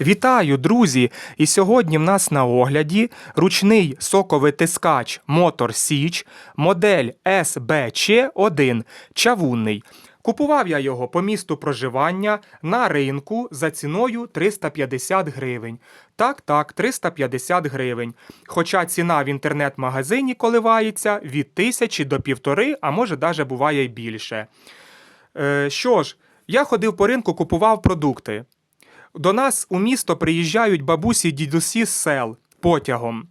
Вітаю, друзі! І сьогодні в нас на огляді ручний соковитискач Мотор Січ, модель SBC1 чавунний. Купував я його по місту проживання на ринку за ціною 350 гривень. Так, так, 350 гривень. Хоча ціна в інтернет-магазині коливається від тисячі до півтори, а може даже буває й більше. Е, що ж, я ходив по ринку, купував продукти. До нас у місто приїжджають бабусі дідусі з сел потягом.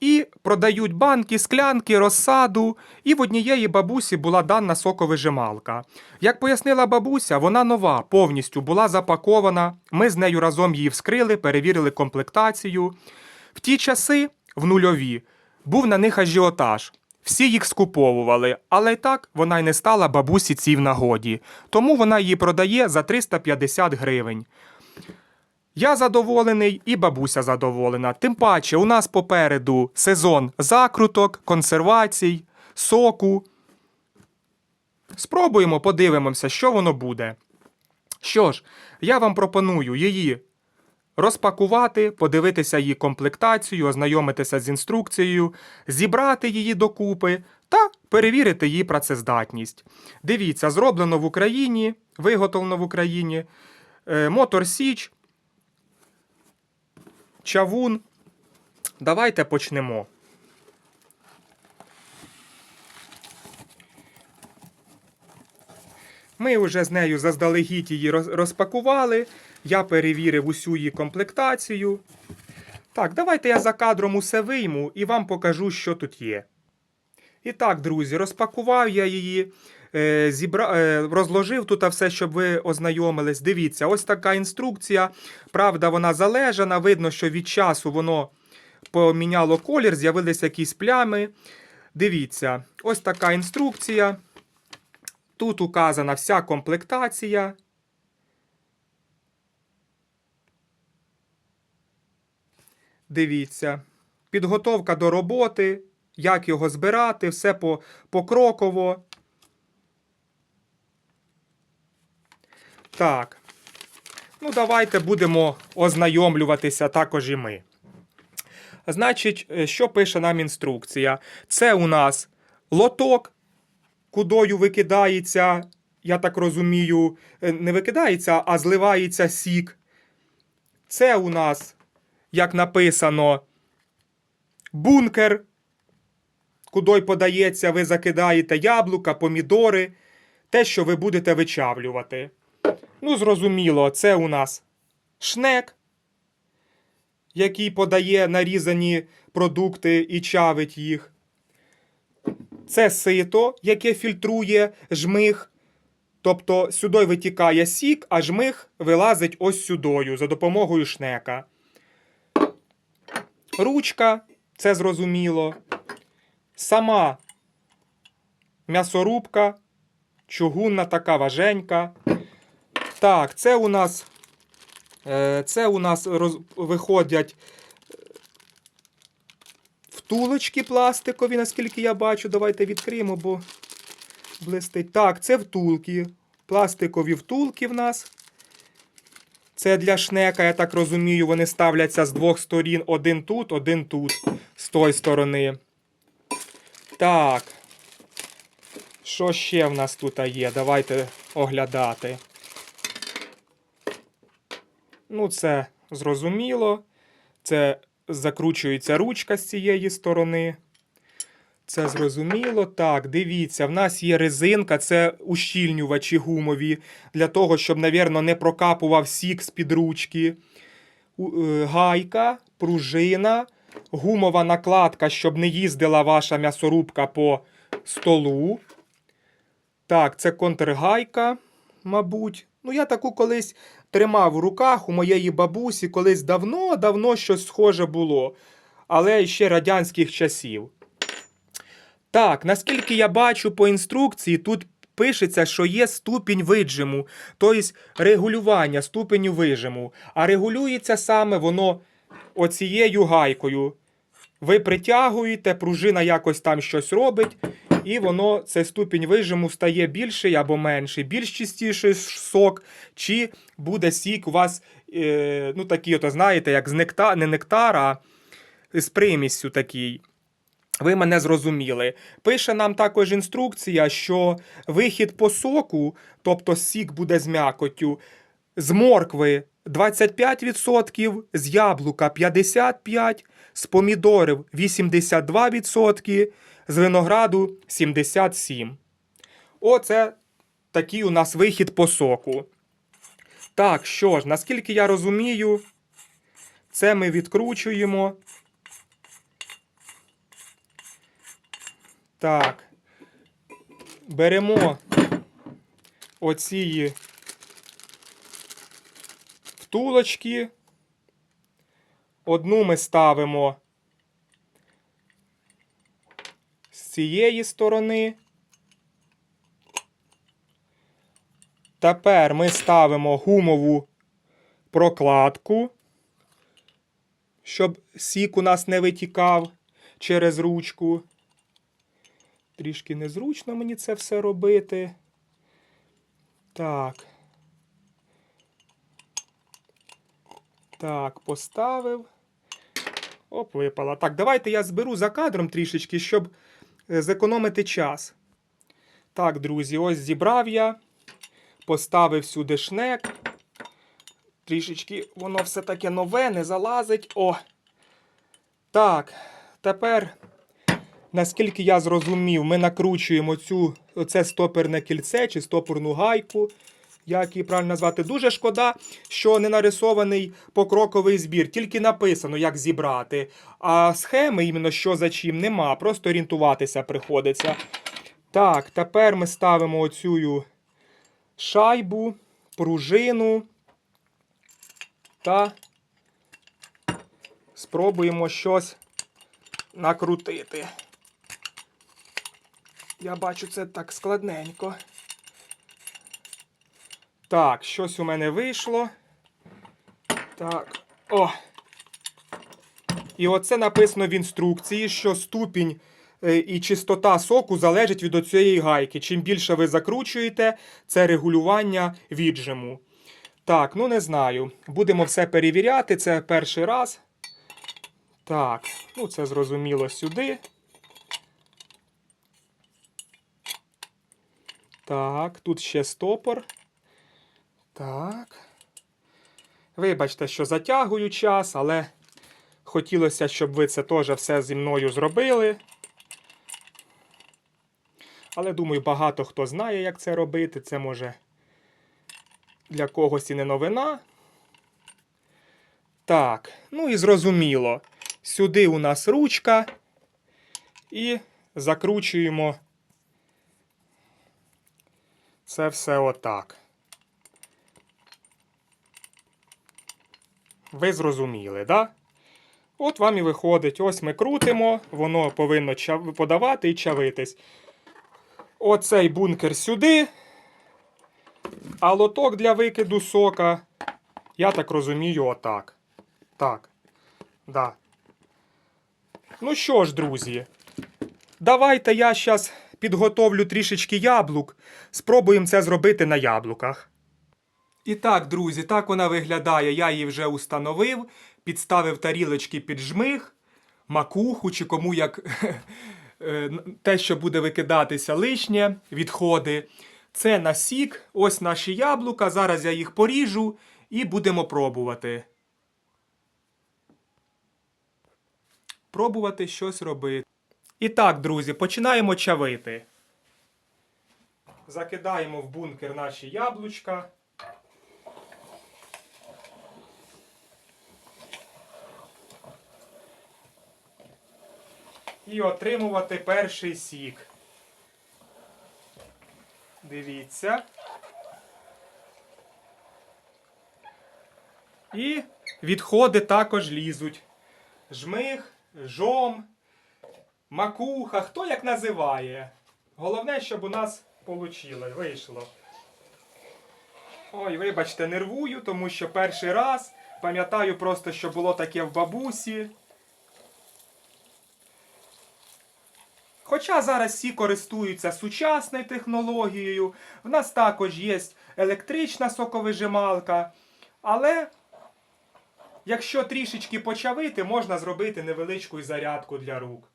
І продають банки, склянки, розсаду. І в однієї бабусі була дана соковижималка. Як пояснила бабуся, вона нова, повністю була запакована. Ми з нею разом її вскрили, перевірили комплектацію. В ті часи, в нульові, був на них ажіотаж. Всі їх скуповували, але й так вона й не стала бабусі цій в нагоді. Тому вона її продає за 350 гривень. Я задоволений і бабуся задоволена. Тим паче, у нас попереду сезон закруток, консервацій, соку. Спробуємо, подивимося, що воно буде. Що ж, я вам пропоную її розпакувати, подивитися її комплектацію, ознайомитися з інструкцією, зібрати її докупи та перевірити її працездатність. Дивіться, зроблено в Україні, виготовлено в Україні. Е, Мотор Січ, чавун. Давайте почнемо. Ми вже з нею заздалегідь її розпакували. Я перевірив усю її комплектацію. Так, давайте я за кадром усе вийму і вам покажу, що тут є. І так, друзі, розпакував я її, зібра... е, розложив тут все, щоб ви ознайомились. Дивіться, ось така інструкція. Правда, вона залежана. Видно, що від часу воно поміняло колір, з'явилися якісь плями. Дивіться, ось така інструкція. Тут указана вся комплектація. Дивіться. Підготовка до роботи, як його збирати, все по, покроково. Так. Ну, давайте будемо ознайомлюватися також і ми. Значить, е, що пише нам інструкція? Це у нас лоток, кудою викидається, я так розумію, е, не викидається, а зливається сік. Це у нас, як написано, бункер, кудою подається, ви закидаєте яблука, помідори, те, що ви будете вичавлювати. Ну, зрозуміло, це у нас шнек, який подає нарізані продукти і чавить їх. Це сито, яке фільтрує жмих. Тобто сюди витікає сік, а жмих вилазить ось сюдою за допомогою шнека. Ручка, це зрозуміло. Сама м'ясорубка, чугунна така важенька. Так, це у нас, е, це у нас роз, виходять е, втулочки пластикові, наскільки я бачу. Давайте відкриємо, бо блистить. Так, це втулки. Пластикові втулки в нас. Це для шнека, я так розумію, вони ставляться з двох сторін. Один тут, один тут, з тої сторони. Так. Що ще в нас тут є? Давайте оглядати. Ну, це зрозуміло. Це закручується ручка з цієї сторони. Це зрозуміло. Так, дивіться, в нас є резинка, це ущільнювачі гумові, для того, щоб, навірно, не прокапував сік з-під ручки. Е, Гайка, пружина, гумова накладка, щоб не їздила ваша м'ясорубка по столу. Так, це контргайка, мабуть. Ну, я таку колись тримав в руках у моєї бабусі, колись давно-давно щось схоже було, але ще радянських часів. Так, наскільки я бачу по інструкції, тут пишеться, що є ступінь виджиму, тобто регулювання ступеню вижиму. А регулюється саме воно оцією гайкою. Ви притягуєте, пружина якось там щось робить, і воно цей ступінь вижиму стає більший або менший, більш чистіший сок, чи буде сік у вас е, ну такі, ото, знаєте, як з нектар, не нектар, а з приміссю такий. Ви мене зрозуміли. Пише нам також інструкція, що вихід по соку, тобто сік буде з м'якоттю, з моркви 25%, з яблука 55%, з помідорів 82%, з винограду 77%. Оце такий у нас вихід по соку. Так, що ж, наскільки я розумію, це ми відкручуємо. Так. Беремо оці втулочки. Одну ми ставимо з цієї сторони. Тепер ми ставимо гумову прокладку, щоб сік у нас не витікав через ручку. Трішки незручно мені це все робити. Так. Так, поставив. Оп, випала. Так, давайте я зберу за кадром трішечки, щоб е, зекономити час. Так, друзі, ось зібрав я. Поставив сюди шнек. Трішечки воно все таке нове, не залазить. О! Так, тепер, наскільки я зрозумів, ми накручуємо цю, це стоперне кільце чи стопорну гайку. Як її правильно назвати? Дуже шкода, що не нарисований покроковий збір, тільки написано, як зібрати. А схеми, іменно що за чим, нема. Просто орієнтуватися приходиться. Так, тепер ми ставимо оцю шайбу, пружину та спробуємо щось накрутити. Я бачу, це так складненько. Так, щось у мене вийшло. Так. О! І оце написано в інструкції, що ступінь е, і чистота соку залежить від оцієї гайки. Чим більше ви закручуєте, це регулювання віджиму. Так, ну не знаю. Будемо все перевіряти. Це перший раз. Так, ну це зрозуміло сюди. Так, тут ще стопор. Так. Вибачте, що затягую час, але хотілося, щоб ви це теж все зі мною зробили. Але думаю, багато хто знає, як це робити. Це може для когось і не новина. Так, ну і зрозуміло. Сюди у нас ручка. І закручуємо це все отак. Ви зрозуміли, да? От вам і виходить. Ось ми крутимо, воно повинно подавати і чавитись. Оцей бункер сюди. А лоток для викиду сока, я так розумію, отак. Так. Да. Ну що ж, друзі, давайте я зараз підготовлю трішечки яблук. Спробуємо це зробити на яблуках. І так, друзі, так вона виглядає. Я її вже установив, підставив тарілочки під жмих, макуху чи кому як е, те, що буде викидатися лишнє, відходи. Це насік, ось наші яблука. Зараз я їх поріжу і будемо пробувати. Пробувати щось робити. І так, друзі, починаємо чавити. Закидаємо в бункер наші яблучка. І отримувати перший сік. Дивіться. І відходи також лізуть. Жмих, жом, макуха, хто як називає. Головне, щоб у нас получило, вийшло. Ой, вибачте, нервую, тому що перший раз. Пам'ятаю просто, що було таке в бабусі. Хоча зараз всі користуються сучасною технологією, в нас також є електрична соковижималка, але якщо трішечки почавити, можна зробити невеличку зарядку для рук.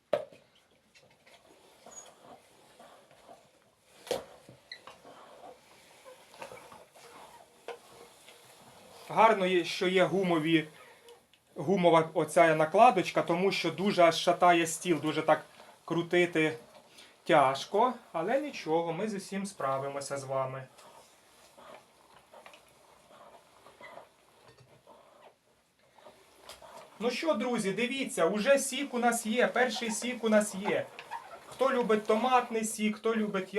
Гарно, є, що є гумові, гумова оця накладочка, тому що дуже аж шатає стіл, дуже так крутити тяжко, але нічого, ми з усім справимося з вами. Ну що, друзі, дивіться, уже сік у нас є. Перший сік у нас є. Хто любить томатний сік, хто любить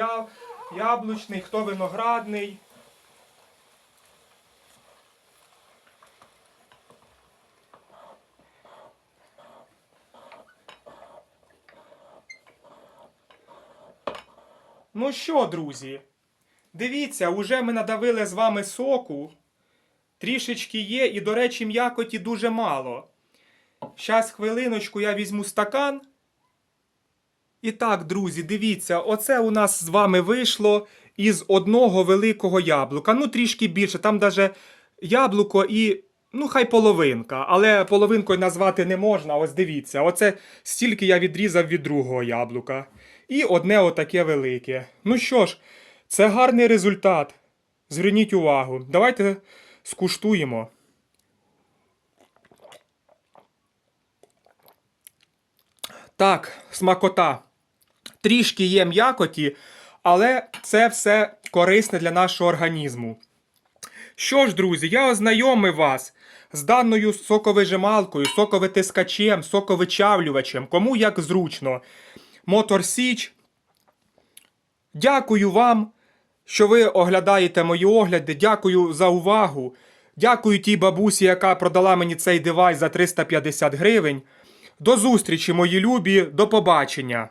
яблучний, хто виноградний. Ну що, друзі? Дивіться, уже ми надавили з вами соку. Трішечки є, і, до речі, м'якоті дуже мало. Щас хвилиночку я візьму стакан. І так, друзі, дивіться, оце у нас з вами вийшло із одного великого яблука. Ну, трішки більше. Там даже яблуко і. Ну, хай половинка, але половинкою назвати не можна. Ось дивіться, оце стільки я відрізав від другого яблука. І одне отаке велике. Ну що ж, це гарний результат. Зверніть увагу. Давайте скуштуємо. Так, смакота. Трішки є м'якоті, але це все корисне для нашого організму. Що ж, друзі, я ознайомив вас з даною соковижималкою, соковитискачем, соковичавлювачем, кому як зручно. Мотор Січ. Дякую вам, що ви оглядаєте мої огляди. Дякую за увагу. Дякую тій бабусі, яка продала мені цей девайс за 350 гривень. До зустрічі, мої любі, до побачення!